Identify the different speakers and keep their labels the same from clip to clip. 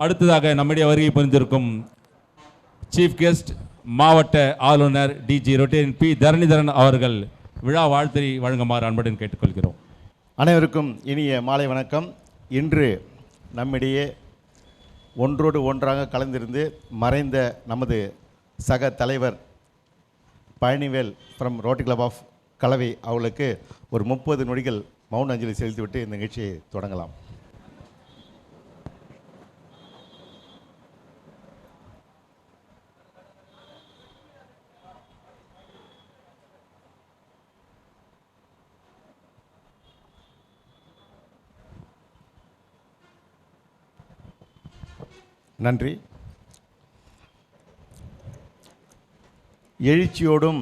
Speaker 1: அடுத்ததாக நம்முடைய வருகை புரிந்திருக்கும் சீஃப் கெஸ்ட் மாவட்ட ஆளுநர் டிஜி ரொட்டேன் பி தரணிதரன் அவர்கள் விழா வாழ்த்தை வழங்குமாறு அன்புடன் கேட்டுக்கொள்கிறோம்.
Speaker 2: அனைவருக்கும் இனிய மாலை வணக்கம். இன்று நம்மிடையே ஒன்றோடு ஒன்றாக கலந்திருந்து மறைந்த நமது சக தலைவர் Palanivel from rotary club of Kalavai அவர்களுக்கு ஒரு முப்பது நொடிகள் மௌன அஞ்சலி செலுத்திவிட்டு இந்த நிகழ்ச்சியை தொடங்கலாம். நன்றி. எழுச்சியோடும்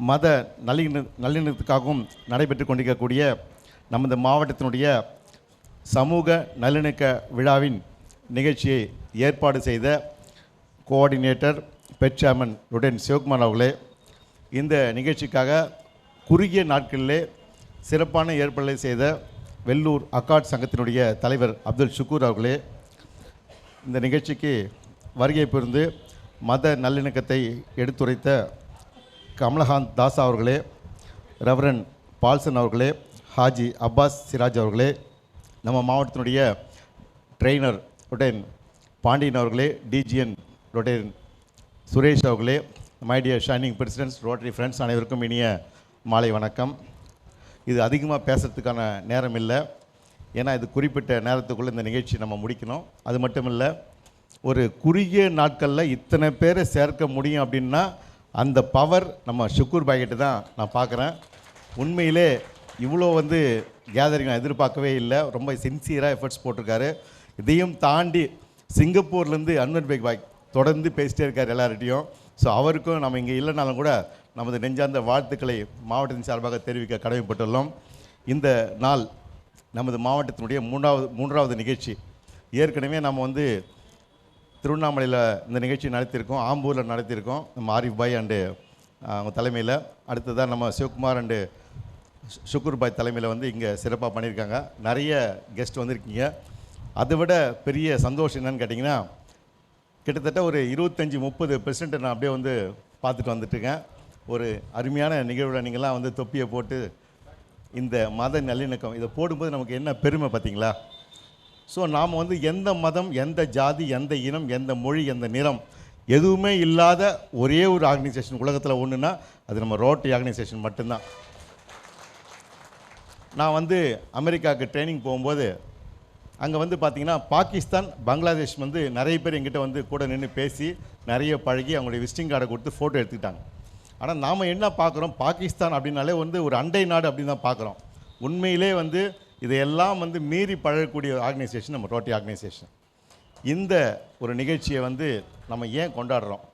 Speaker 2: மத நல்லிண நல்லிணக்கத்துக்காகவும் நடைபெற்று கொண்டிருக்கக்கூடிய நமது மாவட்டத்தினுடைய சமூக நல்லிணக்க விழாவின் நிகழ்ச்சியை ஏற்பாடு செய்த கோஆர்டினேட்டர் பெட்சாமன் சேர்மன் ருடன் சிவகுமார் அவர்களே இந்த நிகழ்ச்சிக்காக குறுகிய நாட்களிலே சிறப்பான ஏற்பாடுகளை செய்த வெள்ளூர் அக்காட் சங்கத்தினுடைய தலைவர் அப்துல் ஷுக்கூர் அவர்களே இந்த நிகழ்ச்சிக்கு வருகை புரிந்து மத நல்லிணக்கத்தை எடுத்துரைத்த கமலகாந்த் தாஸ் அவர்களே ரெவரன் பால்சன் அவர்களே ஹாஜி அப்பாஸ் சிராஜ் அவர்களே நம்ம மாவட்டத்தினுடைய ட்ரெயினர் ரொட்டேன் பாண்டியன் அவர்களே டிஜிஎன் ரொட்டேன் சுரேஷ் அவர்களே my shining presidents rotary friends அனைவருக்கும் இனிய மாலை வணக்கம். இது அதிகமாக பேசுகிறதுக்கான நேரம் இல்லை. ஏன்னா இது குறிப்பிட்ட நேரத்துக்குள்ளே இந்த நிகழ்ச்சி நம்ம முடிக்கணும். அது மட்டும் இல்லை ஒரு குறுகிய நாட்களில் இத்தனை பேரை சேர்க்க முடியும் அப்படின்னா அந்த பவர் நம்ம ஷுக்கூர் பாக்கெட்டு தான் நான் பார்க்குறேன் உண்மையிலே இவ்வளோ வந்து கேதரிங் நான் எதிர்பார்க்கவே இல்லை. ரொம்ப சின்சியராக எஃபர்ட்ஸ் போட்டிருக்காரு. இதையும் தாண்டி சிங்கப்பூர்லேருந்து அன்வர் பேக் பாய் தொடர்ந்து பேசிட்டே இருக்கார் எல்லார்கிட்டையும். ஸோ அவருக்கும் நம்ம இங்கே இல்லைனாலும் கூட நமது நெஞ்சார்ந்த வாழ்த்துக்களை மாவட்டத்தின் சார்பாக தெரிவிக்க கடமைப்பட்டுள்ளோம். இந்த நாள் நமது மாவட்டத்தினுடைய மூன்றாவது மூன்றாவது நிகழ்ச்சி. ஏற்கனவே நம்ம வந்து திருவண்ணாமலையில் இந்த நிகழ்ச்சி நடத்தியிருக்கோம் ஆம்பூரில் நடத்தியிருக்கோம். நம்ம ஆரிஃப் பாய் அண்டு அவங்க தலைமையில். அடுத்ததாக நம்ம சிவகுமார் அண்டு சுக்குர் பாய் தலைமையில் வந்து இங்கே சிறப்பாக பண்ணியிருக்காங்க. நிறைய கெஸ்ட் வந்திருக்கீங்க. அதை விட பெரிய சந்தோஷம் என்னன்னு கேட்டிங்கன்னா கிட்டத்தட்ட ஒரு இருபத்தஞ்சி முப்பது பெர்சன்ட் நான் அப்படியே வந்து பார்த்துட்டு வந்துட்டுருக்கேன். ஒரு அருமையான நிகழ்வில் நீங்கள்லாம் வந்து தொப்பியை போட்டு இந்த மத நல்லிணக்கம் இதை போடும்போது நமக்கு என்ன பெருமை பார்த்தீங்களா? ஸோ நாம் வந்து எந்த மதம் எந்த ஜாதி எந்த இனம் எந்த மொழி எந்த நிறம் எதுவுமே இல்லாத ஒரே ஒரு ஆர்கனைசேஷன் உலகத்தில் ஒன்றுனா அது நம்ம ரோட்டரி ஆர்கனைசேஷன் மட்டும்தான். நான் வந்து அமெரிக்காவுக்கு ட்ரைனிங் போகும்போது அங்கே வந்து பார்த்திங்கன்னா பாகிஸ்தான் பங்களாதேஷ் வந்து நிறைய பேர் எங்கிட்ட வந்து கூட நின்று பேசி நிறைய பழகி அவங்களுடைய விசிட்டிங் கார்டை கொடுத்து ஃபோட்டோ எடுத்துக்கிட்டாங்க. ஆனால் நாம் என்ன பார்க்குறோம் பாகிஸ்தான் அப்படின்னாலே வந்து ஒரு அண்டை நாடு அப்படின்னு தான் பார்க்குறோம் உண்மையிலே வந்து இதையெல்லாம் வந்து மீறி பழகக்கூடிய ஆர்கனைசேஷன் நம்ம ரோட்டி ஆர்கனைசேஷன் இந்த ஒரு நிகழ்ச்சியை வந்து நம்ம ஏன் கொண்டாடுறோம்?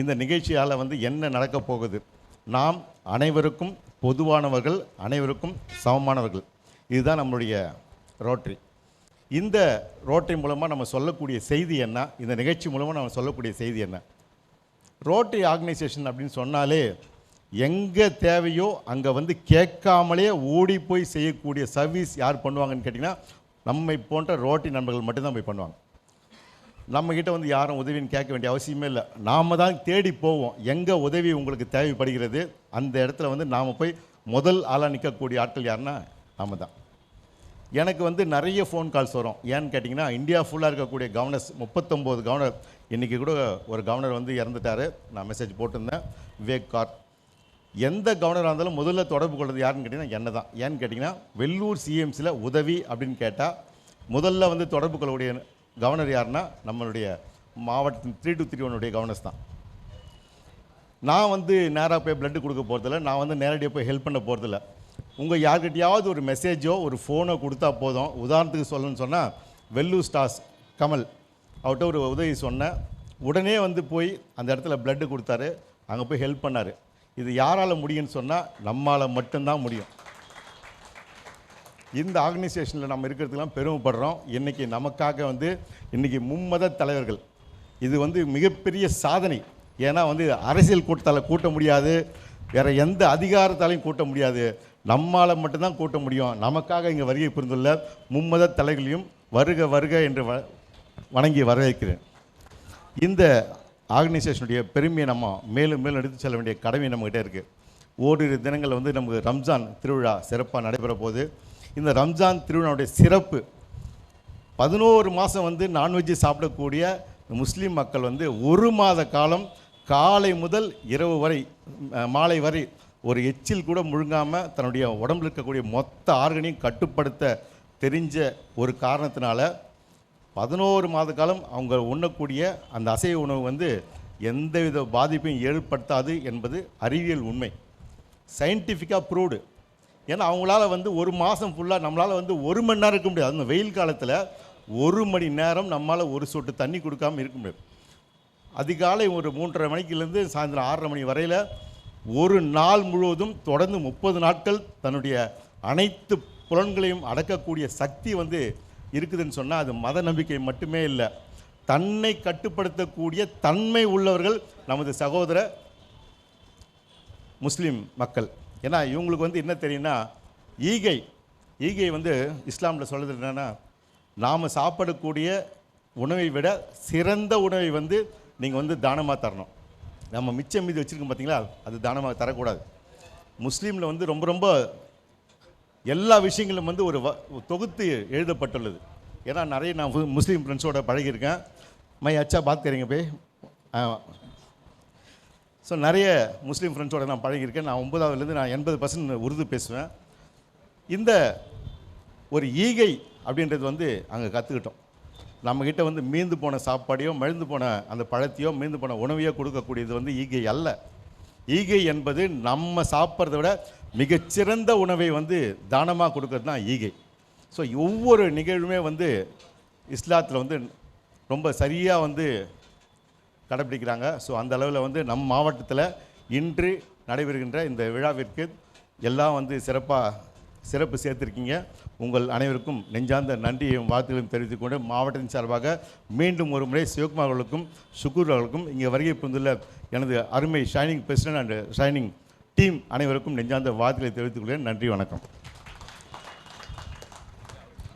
Speaker 2: இந்த நிகழ்ச்சியால் வந்து என்ன நடக்க போகுது? நாம் அனைவருக்கும் பொதுவானவர்கள் அனைவருக்கும் சமமானவர்கள். இதுதான் நம்மளுடைய ரோட்டரி இந்த ரோட்டரி மூலமாக நம்ம சொல்லக்கூடிய செய்தி என்ன? இந்த நிகழ்ச்சி மூலமாக நம்ம சொல்லக்கூடிய செய்தி என்ன? ரோட்டரி ஆர்கனைசேஷன் அப்படின்னு சொன்னாலே எங்கே தேவையோ அங்கே வந்து கேட்காமலே ஓடி போய் செய்யக்கூடிய சர்வீஸ் யார் பண்ணுவாங்கன்னு கேட்டிங்கன்னா நம்மை போன்ற ரோட்டரி நண்பர்கள் மட்டும்தான் போய் பண்ணுவாங்க. நம்மக்கிட்ட வந்து யாரும் உதவின்னு கேட்க வேண்டிய அவசியமே இல்லை. நாம் தான் தேடி போவோம். எங்கே உதவி உங்களுக்கு தேவைப்படுகிறது அந்த இடத்துல வந்து நாம் போய் முதல் ஆளாக நிற்கக்கூடிய ஆட்கள் யாருன்னா நாம தான். எனக்கு வந்து நிறைய ஃபோன் கால்ஸ் வரும். ஏன்னு கேட்டிங்கன்னா இந்தியா ஃபுல்லாக இருக்கக்கூடிய கவர்னர்ஸ் முப்பத்தொம்போது கவர்னர் இன்றைக்கி கூட ஒரு கவர்னர் வந்து இறந்துட்டார். நான் மெசேஜ் போட்டிருந்தேன். விவேக் கார். எந்த கவர்னராக இருந்தாலும் முதல்ல தொடர்பு கொள்வது யாருன்னு கேட்டிங்கன்னா என்ன தான் ஏன்னு கேட்டிங்கன்னா வெள்ளூர் சிஎம்சியில் உதவி அப்படின்னு கேட்டால் முதல்ல வந்து தொடர்பு கொள்ளக்கூடிய கவர்னர் யாருன்னா நம்மளுடைய மாவட்டத்தின் த்ரீ டு த்ரீ ஒன்னுடைய கவர்னர்ஸ் தான். நான் வந்து நேராக போய் blood கொடுக்க போகிறதில்ல நான் வந்து நேரடியாக போய் ஹெல்ப் பண்ண போகிறதில்ல உங்கள் யார்கிட்டையாவது ஒரு மெசேஜோ ஒரு ஃபோனோ கொடுத்தா போதும். உதாரணத்துக்கு சொல்லணும்னு சொன்னால் வெல்லூர் ஸ்டார்ஸ் கமல் அவர்கிட்ட ஒரு உதவி சொன்னேன். உடனே வந்து போய் அந்த இடத்துல பிளட்டு கொடுத்தாரு. அங்கே போய் ஹெல்ப் பண்ணார். இது யாரால் முடியும்னு சொன்னால் நம்மளால் மட்டும்தான் முடியும். இந்த ஆர்கனைசேஷனில் நம்ம இருக்கிறதுக்கெல்லாம் பெருமைப்படுறோம். இன்றைக்கி நமக்காக வந்து இன்றைக்கி மும்மத தலைவர்கள். இது வந்து மிகப்பெரிய சாதனை. ஏன்னா வந்து அரசியல் கூட்டத்தால் கூட்ட முடியாது. வேறு எந்த அதிகாரத்தாலையும் கூட்ட முடியாது. நம்மால் மட்டும்தான் கூட்ட முடியும். நமக்காக இங்கே வருகை புரிந்துள்ள மும்மத தலைகளையும் வருக வருக என்று வ வணங்கி வரவேற்கிறேன். இந்த ஆர்கனைசேஷனுடைய பெருமையை நம்ம மேலும் மேலும் எடுத்து செல்ல வேண்டிய கடமை நம்மகிட்ட இருக்குது ஓரிரு தினங்கள் வந்து நமக்கு ரம்ஜான் திருவிழா சிறப்பாக நடைபெற போகுது. இந்த ரம்ஜான் திருவிழாவுடைய சிறப்பு பதினோரு மாதம் வந்து நான்வெஜ் சாப்பிடக்கூடிய முஸ்லீம் மக்கள் வந்து ஒரு மாத காலம் காலை முதல் இரவு வரை மாலை வரை ஒரு எச்சில் கூட முழுங்காமல் தன்னுடைய உடம்புல இருக்கக்கூடிய மொத்த ஆர்கனையும் கட்டுப்படுத்த தெரிஞ்ச ஒரு காரணத்தினால பதினோரு மாத காலம் அவங்க உண்ணக்கூடிய அந்த அசைவ உணவு வந்து எந்தவித பாதிப்பையும் ஏற்படுத்தாது என்பது அறிவியல் உண்மை. சயின்டிஃபிக்காக ப்ரூவ்டு ஏன்னா அவங்களால வந்து ஒரு மாதம் ஃபுல்லாக நம்மளால் வந்து ஒரு மணி நேரம் இருக்க முடியாது. அந்த வெயில் காலத்தில் ஒரு மணி நேரம் நம்மளால் ஒரு சொட்டு தண்ணி கொடுக்காம இருக்க முடியாது. அதிகாலை ஒரு மூன்றரை மணிக்கிலேருந்து சாயந்தரம் ஆறரை மணி வரையில் ஒரு நாள் முழுவதும் தொடர்ந்து முப்பது நாட்கள் தன்னுடைய அனைத்து புலன்களையும் அடக்கக்கூடிய சக்தி வந்து இருக்குதுன்னு சொன்னால் அது மத நம்பிக்கை மட்டுமே இல்லை. தன்னை கட்டுப்படுத்தக்கூடிய தன்மை உள்ளவர்கள் நமது சகோதர முஸ்லீம் மக்கள். ஏன்னா இவங்களுக்கு வந்து என்ன தெரியும்னா ஈகை ஈகை வந்து இஸ்லாமில் சொல்கிறது என்னென்னா நாம் சாப்பிடக்கூடிய உணவை விட சிறந்த உணவை வந்து நீங்கள் வந்து தானமாக தரணும். நம்ம மிச்சம் மீதி வச்சுருக்கோம் பார்த்தீங்களா அது தானமாக தரக்கூடாது. முஸ்லீமில் வந்து ரொம்ப ரொம்ப எல்லா விஷயங்களும் வந்து ஒரு வ- தொகுத்து எழுதப்பட்டுள்ளது. ஏன்னா நிறைய நான் முஸ்லீம் ஃப்ரெண்ட்ஸோட பழகியிருக்கேன். மை அச்சா பாத் போய். ஸோ நிறைய முஸ்லீம் ஃப்ரெண்ட்ஸோட நான் பழகியிருக்கேன். நான் ஒன்பதாவதுலேருந்து நான் எண்பது பர்சன்ட் உருது பேசுவேன். இந்த ஒரு ஈகை அப்படின்றது வந்து அங்கே கற்றுக்கிட்டோம் நம்மக்கிட்ட வந்து மீந்து போன சாப்பாடையோ மழுந்து போன அந்த பழத்தையோ மீந்து போன உணவையோ கொடுக்கக்கூடியது வந்து ஈகை அல்ல. ஈகை என்பது நம்ம சாப்பிட்றத விட மிகச்சிறந்த உணவை வந்து தானமாக கொடுக்கறது தான் ஈகை. ஸோ ஒவ்வொரு நிகழ்வுமே வந்து இஸ்லாத்தில் வந்து ரொம்ப சரியாக வந்து கடைப்பிடிக்கிறாங்க ஸோ அந்த அளவில் வந்து நம் மாவட்டத்தில் இன்று நடைபெறுகின்ற இந்த விழாவிற்கு எல்லாம் வந்து சிறப்பாக சிறப்பு சேர்த்திருக்கீங்க. உங்கள் அனைவருக்கும் நெஞ்சார்ந்த நன்றியையும் வாழ்த்துகளையும் தெரிவித்துக் கொண்டு மாவட்டத்தின் சார்பாக மீண்டும் ஒரு முறை சிவகுமார் அவர்களுக்கும் சுக்கூர் அவர்களுக்கும் இங்கே வருகை புரிந்துள்ள எனது அருமை shining president and shining team அனைவருக்கும் நெஞ்சார்ந்த வாழ்த்துக்களை தெரிவித்துக் கொள்கிறேன் நன்றி வணக்கம்.